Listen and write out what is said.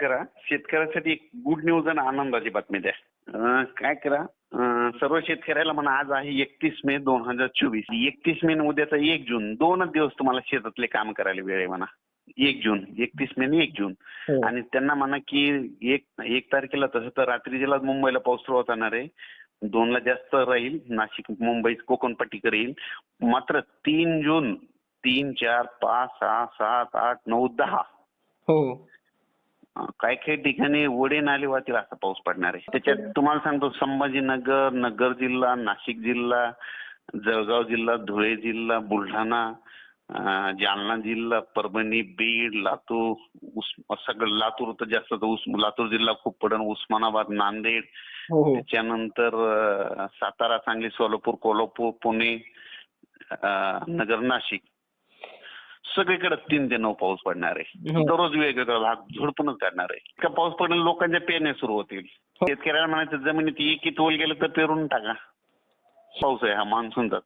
करा. शेतकऱ्यासाठी एक गुड न्यूज आणि आनंदाची बातमी द्या. काय करा? सर्व शेतकऱ्याला म्हणा आज आहे एकतीस मे दोन हजार चोवीस. एकतीस मे उद्याचा एक जून. दोनच दिवस तुम्हाला शेतातले काम करायला वेळ आहे म्हणा. एक जून. एकतीस मे आणि एक जून. हो. आणि त्यांना म्हणा की एक एक तारखेला तसं तर रात्रीला मुंबईला पाऊस सुरुवात होणार आहे दोनला जास्त राहील. नाशिक मुंबई कोकणपट्टीकडे येईल. मात्र तीन जून. तीन चार पाच सहा सात आठ नऊ दहा. हो. काही काही ठिकाणी वडे नाले वाहतील असा पाऊस पडणार आहे. त्याच्यात तुम्हाला सांगतो संभाजीनगर नगर जिल्हा नाशिक जिल्हा जळगाव जिल्हा धुळे जिल्हा बुलढाणा जालना जिल्हा परभणी बीड लातूर उस सगळं लातूर तर जास्त लातूर जिल्हा खूप पडन उस्मानाबाद नांदेड हो हो. त्याच्यानंतर सातारा सांगली सोलापूर कोल्हापूर पुणे नगर नाशिक. सगळीकडे तीन ते नऊ पाऊस पडणार आहे. हो. दररोज वेगवेगळा भाग झोडपूनच काढणार आहे. इतका पाऊस पडला लोकांच्या पेरण्या सुरू होतील. हो. शेतकऱ्याला म्हणायचं जमिनीत एक तोल गेलं तर पेरून टाका. पाऊस आहे हा मान्सूनचाच.